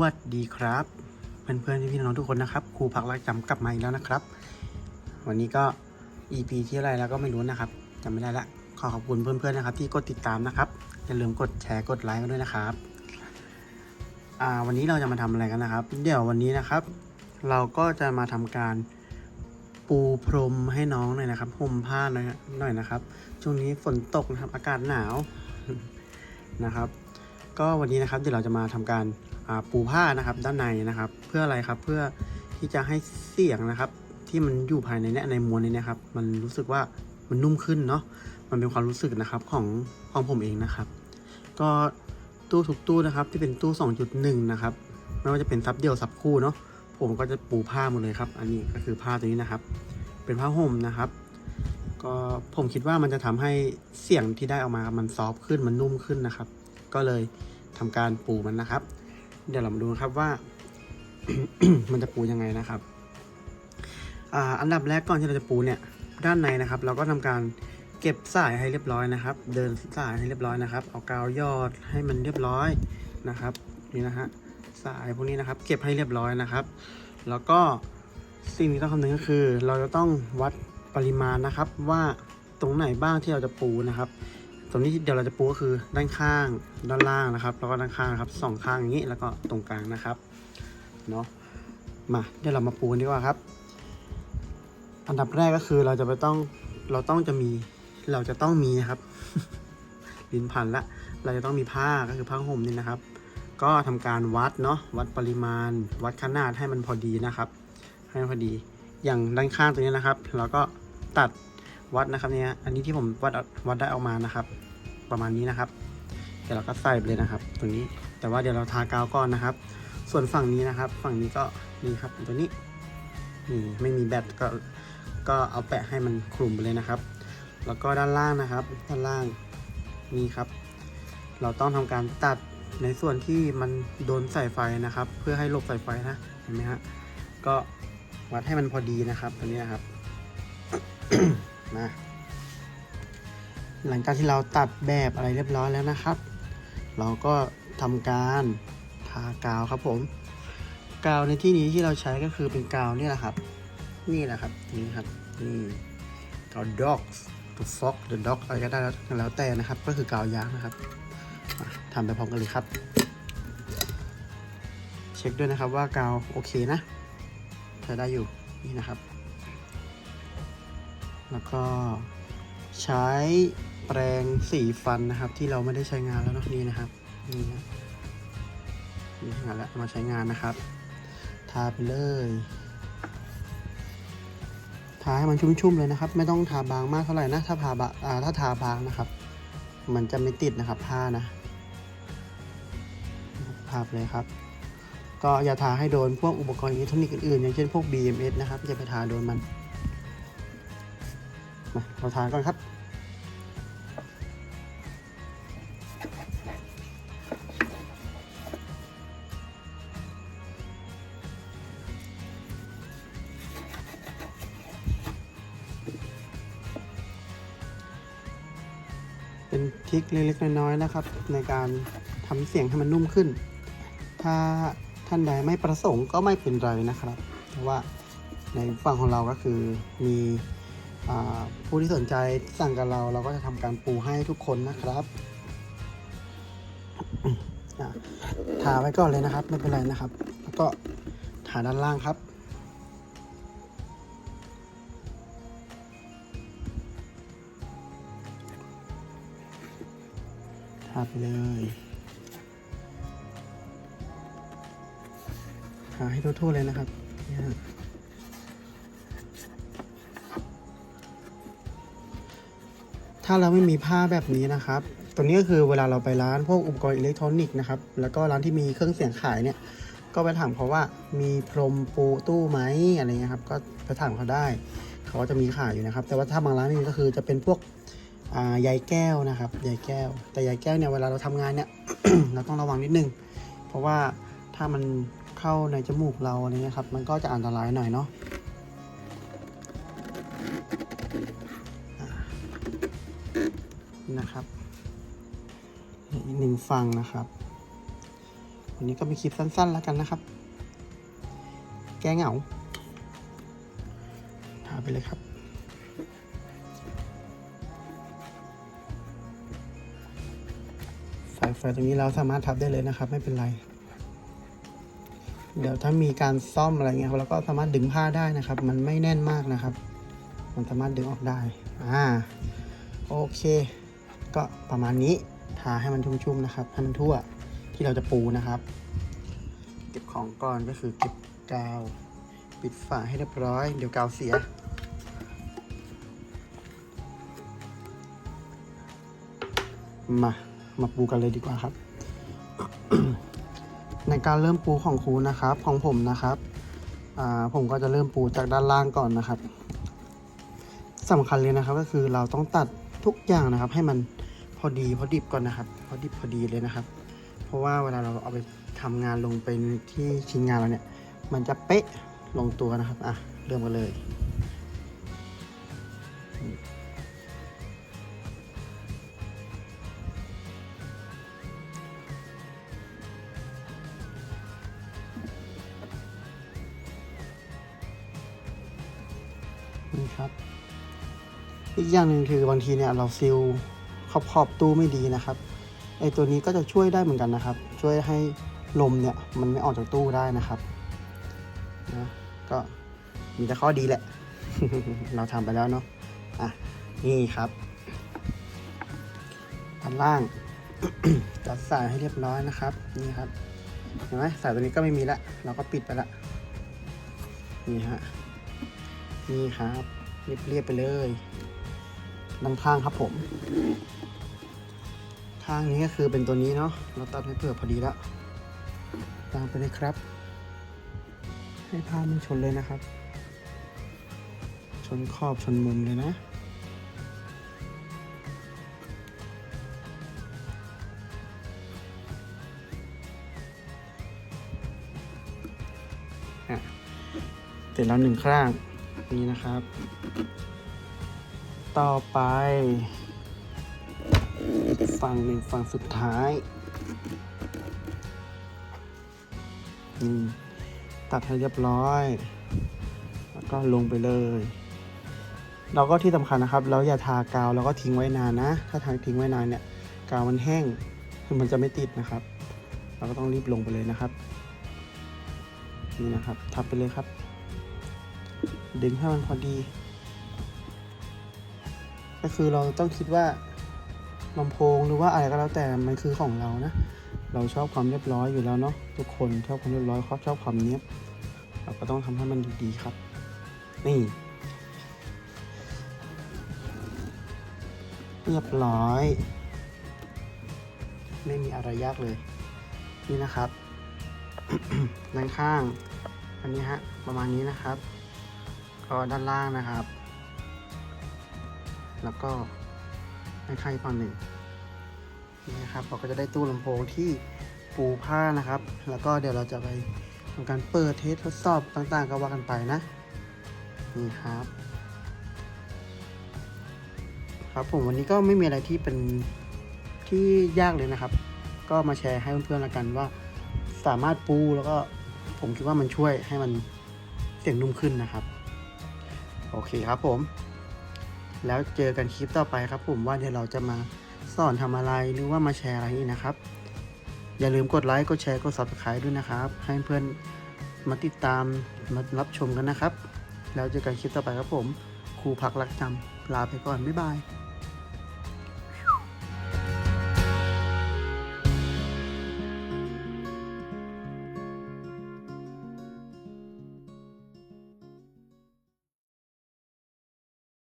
วัสดีครับ เพื่อนๆพี่น้องทุกคนนะครับครูพักรักจำกลับมาอีกแล้วนะครับ วันนี้ก็ EP ที่อะไรแล้วก็ไม่รู้นะครับจำไม่ได้ละขอขอบคุณเพื่อนๆนะครับ ที่กดติดตามนะครับอย่าลืมกดแชร์กดไลค์กันด้วยนะครับอ่าวันนี้เราจะมาทำอะไรกันนะครับ เดี๋ยววันนี้นะครับ เราก็จะมาทำการปูพรมให้น้องหน่อยนะครับห่มผ้าหน่อยหน่อยนะครับ ช่วงนี้ฝนตกนะครับ อากาศหนาวนะครับ ก็วันนี้นะครับเดี๋ยวเราจะมาทำการปูผ้านะครับด้านในนะครับ เพื่ออะไรครับเพื่อที่จะให้เสียงนะครับ ที่มันอยู่ภายในเนี้ยในมวลนี้นะครับ มันรู้สึกว่ามันนุ่มขึ้นเนาะมันเป็นความรู้สึกนะครับของของผมเองนะครับ ก็ตู้ทุกตู้นะครับที่เป็นตู้ 2.1 นะครับไม่ว่าจะเป็นซับเดี่ยวซับคู่เนาะผมก็จะปูผ้าหมดเลยครับ อันนี้ก็คือผ้าตัวนี้นะครับ เป็นผ้าห่มนะครับ ก็ผมคิดว่ามันจะทำให้เสียงที่ได้ออกมามันซอฟขึ้นมันนุ่มขึ้นนะครับ ก็เลย ทำการปูมันนะครับ เดี๋ยวเรามาดูครับว่า มันจะปูยังไงนะครับอันดับแรกก่อนที่เราจะปูเนี่ยด้านในนะครับ เราก็ทำการเก็บสายให้เรียบร้อยนะครับ เดินสายให้เรียบร้อยนะครับ เอากาวยอดให้มันเรียบร้อยนะครับนี่นะฮะสายพวกนี้นะครับ เก็บให้เรียบร้อยนะครับ แล้วก็สิ่งที่ต้องคำนึงก็คือ เราจะต้องวัดปริมาณนะครับ ว่าตรงไหนบ้างที่เราจะปูนะครับ ตรงนี้เดี๋ยวเราจะปูก็คือด้านข้างด้านล่างนะครับ แล้วก็ด้านข้างครับสองข้างอย่างนี้แล้วก็ตรงกลางนะครับเนาะมาเดี๋ยวเรามาปูกันดีกว่าครับ อันดับแรกก็คือเราจะไปต้องเราต้องจะมีเราจะต้องมีนะครับลิ้นพันละเราจะต้องมีผ้าก็คือผ้าห่มนี่นะครับ ก็ทำการวัดเนาะวัดปริมาณ วัดขนาดให้มันพอดีนะครับ ให้มันพอดีอย่างด้านข้างตรงนี้นะครับ เราก็ตัดวัดนะครับเนี่ยอันนี้ที่ผมวัดวัดได้ออกมานะครับ ประมาณนี้นะครับ เดี๋ยวเราก็ใส่ไปเลยนะครับ ตรงนี้ แต่ว่าเดี๋ยวเราทากาวก่อนนะครับ ส่วนฝั่งนี้นะครับ ฝั่งนี้ก็นี่ครับตัวนี้นี่ไม่มีแบตก็ก็เอาแปะให้มันคลุมไปเลยนะครับ แล้วก็ด้านล่างนะครับ ด้านล่างนี่ครับ เราต้องทำการตัดในส่วนที่มันโดนสายไฟนะครับ เพื่อให้หลบสายไฟนะเห็นไหมฮะก็วัดให้มันพอดีนะครับ ตัวนี้นะครับนะ หลังจากที่เราตัดแบบอะไรเรียบร้อยแล้วนะครับ เราก็ทำการทากาวครับผมกาวในที่นี้ที่เราใช้ก็คือเป็นกาวนี่แหละครับ นี่แหละครับนี่ครับนี่กาว dogs the fox the dog อะไรก็ได้แล้วแล้วแต่นะครับ ก็คือกาวยางนะครับมาทำไปพร้อมกันเลยครับ เช็คด้วยนะครับว่ากาวโอเคนะใช้ได้อยู่นี่นะครับ แล้วก็ใช้ แปรงสีฟันนะครับ ที่เราไม่ได้ใช้งานแล้วนอะนี่นะครับนี่นะนี่งานแล้วมาใช้งานนะครับทาไปเลยทาให้มันชุ่มๆเลยนะครับ ไม่ต้องทาบางมากเท่าไหร่นะถ้าทาบาถ้าทาบางนะครับ มันจะไม่ติดนะครับผ้านะทาไปเลยครับ ก็อย่าทาให้โดนพวกอุปกรณ์อิเล็กทรอนิกส์อื่นๆอย่างเช่นพวก BMS นะครับอย่าไปทาโดนมันมาเราทาก่อนครับ ริคเล็กๆน้อยๆนะครับ ในการทำเสียงให้มันนุ่มขึ้น ถ้าท่านใดไม่ประสงค์ก็ไม่เป็นไรนะครับ เพราะว่าในฝั่งของเราก็คือมีอผู้ที่สนใจสั่งกับเรา เราก็จะทำการปูให้ทุกคนนะครับอะทาไว้ก่อนเลยนะครับ ไม่เป็นไรนะครับ แล้วก็ทาด้านล่างครับ ทาไปเลยทาให้ทั่วๆเลยนะครับถ้าเราไม่มีผ้าแบบนี้นะครับ ตัวนี้ก็คือเวลาเราไปร้านพวกอุปกรณ์อิเล็กทรอนิกส์นะครับ แล้วก็ร้านที่มีเครื่องเสียงขายเนี่ย ก็ไปถามเขาว่ามีพรมปูตู้ไหมอะไรเงี้ยครับ ก็ไปถามเขาได้ เขาก็จะมีขายอยู่นะครับ แต่ว่าถ้าบางร้านนี่ก็คือจะเป็นพวก อ่ายแก้วนะครับใยแก้ว แต่ใยแก้วเนี่ยเวลาเราทำงานเนี่ย เราต้องระวังนิดนึง เพราะว่าถ้ามันเข้าในจมูกเราอะไรเงี้ยครับ มันก็จะอันตรายหน่อยเนาะนะครับอีกหนึ่งฝั่งนะครับวันนี้ก็มีคลิปสั้น ๆ แล้วกันนะครับ แก้เหงาทาไปเลยครับ สายไฟตรงนี้เราสามารถทับได้เลยนะครับ ไม่เป็นไร เดี๋ยวถ้ามีการซ่อมอะไรเงี้ยเราก็สามารถดึงผ้าได้นะครับ มันไม่แน่นมากนะครับ มันสามารถดึงออกได้อ่าโอเค ก็ประมาณนี้ทาให้มันชุ่มๆนะครับให้มันทั่วที่เราจะปูนะครับ เก็บของก่อนก็คือเก็บกาว ปิดฝาให้เรียบร้อย เดี๋ยวกาวเสียมา มาปูกันเลยดีกว่าครับ ในการเริ่มปูของครูนะครับ ของผมนะครับผมก็จะเริ่มปูจากด้านล่างก่อนนะครับสำคัญเลยนะครับก็คือเราต้องตัดทุกอย่างนะครับ ให้มันพอดีพอดิบก่อนนะครับ พอดิบพอดีเลยนะครับ เพราะว่าเวลาเราเอาไปทำงานลงไปที่ชิ้นงานเราเนี่ย มันจะเป๊ะลงตัวนะครับอะเริ่มกันเลย อีกอย่างหนึ่งคือบางทีเนี่ยเราซิลขอบขอบตู้ไม่ดีนะครับไอตัวนี้ก็จะช่วยได้เหมือนกันนะครับ ช่วยให้ลมเนี่ยมันไม่ออกจากตู้ได้นะครับนะก็มีแต่ข้อดีแหละ เราทำไปแล้วเนาะอะนี่ครับด้านล่างจัดสายให้เรียบร้อยนะครับ นี่ครับเห็นไหมสายตัวนี้ก็ไม่มีละเราก็ปิดไปละนี่ฮะนี่ครับเรียบๆไปเลย ด้านข้างครับผม ข้างนี้ก็คือเป็นตัวนี้เนาะเราตัดให้เผื่อพอดีแล้วตามไปเลยครับ ให้ผ้ามันชนเลยนะครับ ชนขอบชนมุมเลยนะอะเสร็จแล้วหนึ่งข้าง นี่นะครับ ต่อไป ฝั่งหนึ่งฝั่งสุดท้ายอืมตัดให้เรียบร้อย แล้วก็ลงไปเลย เราก็ที่สำคัญนะครับ เราอย่าทากาวแล้วก็ทิ้งไว้นานนะ ถ้าทางทิ้งไว้นานเนี่ย กาวมันแห้งคือมันจะไม่ติดนะครับ เราก็ต้องรีบลงไปเลยนะครับ นี่นะครับ ทับไปเลยครับ ดึงให้มันพอดี ก็คือเราต้องคิดว่าลำโพงหรือว่าอะไรก็แล้วแต่มันคือของเรานะ เราชอบความเรียบร้อยอยู่แล้วเนาะทุกคนชอบความเรียบร้อยเขาชอบความเนี้ยเราก็ต้องทำให้มันดีๆครับ นี่ เรียบร้อย ไม่มีอะไรยากเลย นี่นะครับด้านข้าง อันนี้ฮะประมาณนี้นะครับ ก็ด้านล่างนะครับ แล้วก็ให้ใครฝั่งหนึ่งนี่นะครับเราก็จะได้ตู้ลำโพงที่ปูผ้านะครับ แล้วก็เดี๋ยวเราจะไปทำการเปิดเทสทดสอบต่างๆ ก็ว่ากันไปนะ นี่ครับ ครับผมวันนี้ก็ไม่มีอะไรที่เป็นที่ยากเลยนะครับ ก็มาแชร์ให้เพื่อนๆละกันว่าสามารถปูแล้วก็ผมคิดว่ามันช่วยให้มันเสียงนุ่มขึ้นนะครับ โอเคครับผม แล้วเจอกันคลิปต่อไปครับผมว่าเดี๋ยวเราจะมาสอนทำอะไรหรือว่ามาแชร์อะไรนี่นะครับ อย่าลืมกดไลค์กดแชร์กด subscribe ด้วยนะครับ ให้เพื่อนมาติดตามมารับชมกันนะครับ แล้วเจอกันคลิปต่อไปครับผมครูพักรักจำลาไปก่อนบ๊ายบาย